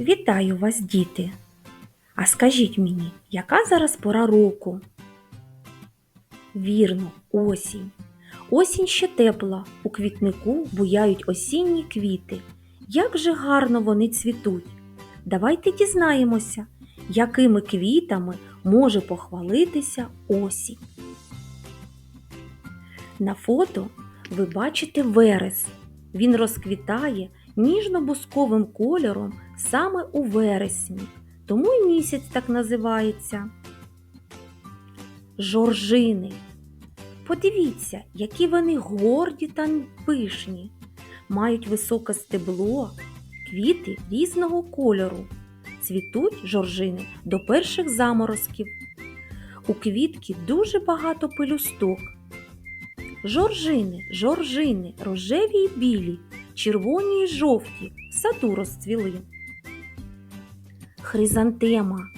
Вітаю вас, діти! А скажіть мені, яка зараз пора року? Вірно, осінь. Осінь ще тепла, у квітнику буяють осінні квіти. Як же гарно вони цвітуть. Давайте дізнаємося, якими квітами може похвалитися осінь. На фото ви бачите верес. Він розквітає ніжно-бусковим кольором саме у вересні, тому й місяць так називається. Жоржини. Подивіться, які вони горді та пишні, мають високе стебло, квіти різного кольору. Цвітуть жоржини до перших заморозків. У квітки дуже багато пелюсток. Жоржини, жоржини, рожеві й білі, червоні й жовті, в саду розцвіли. Хризантема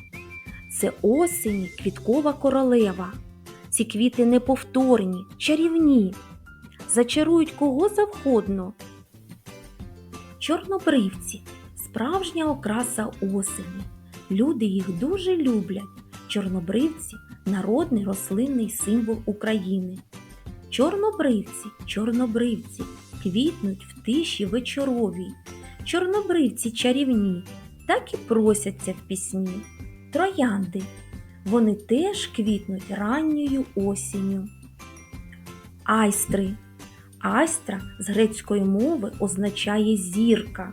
це осені квіткова королева. Ці квіти неповторні, чарівні, зачарують кого завгодно. Чорнобривці справжня окраса осені. Люди їх дуже люблять. Чорнобривці народний рослинний символ України. Чорнобривці, чорнобривці квітнуть в тиші вечоровій. Чорнобривці чарівні, так і просяться в пісні. Троянди. Вони теж квітнуть ранньою осінню. Айстри. Айстра з грецької мови означає зірка.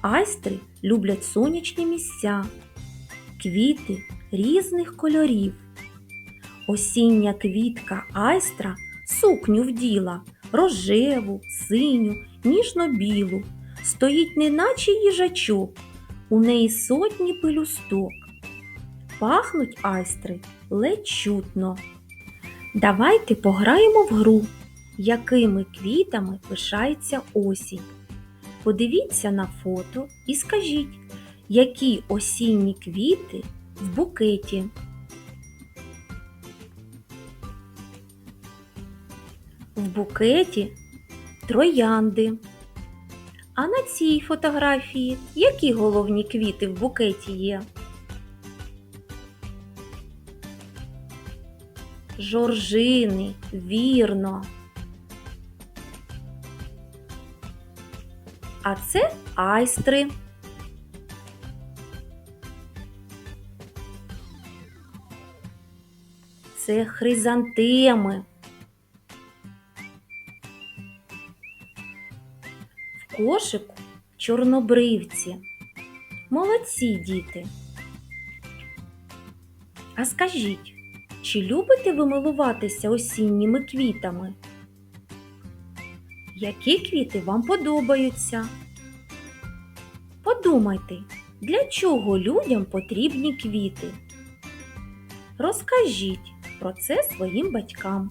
Айстри люблять сонячні місця, квіти різних кольорів. Осіння квітка айстра сукню вділа, рожеву, синю, ніжно-білу, стоїть неначе їжачок, у неї сотні пелюсток. Пахнуть айстри ледь чутно. Давайте пограємо в гру, якими квітами пишається осінь. Подивіться на фото і скажіть, які осінні квіти в букеті. Букеті троянди. А на цій фотографії які головні квіти в букеті є? Жоржини, вірно. А це айстри. Це хризантеми. Кошику чорнобривці. Молодці діти. А скажіть, чи любите ви милуватися осінніми квітами? Які квіти вам подобаються? Подумайте, для чого людям потрібні квіти? Розкажіть про це своїм батькам.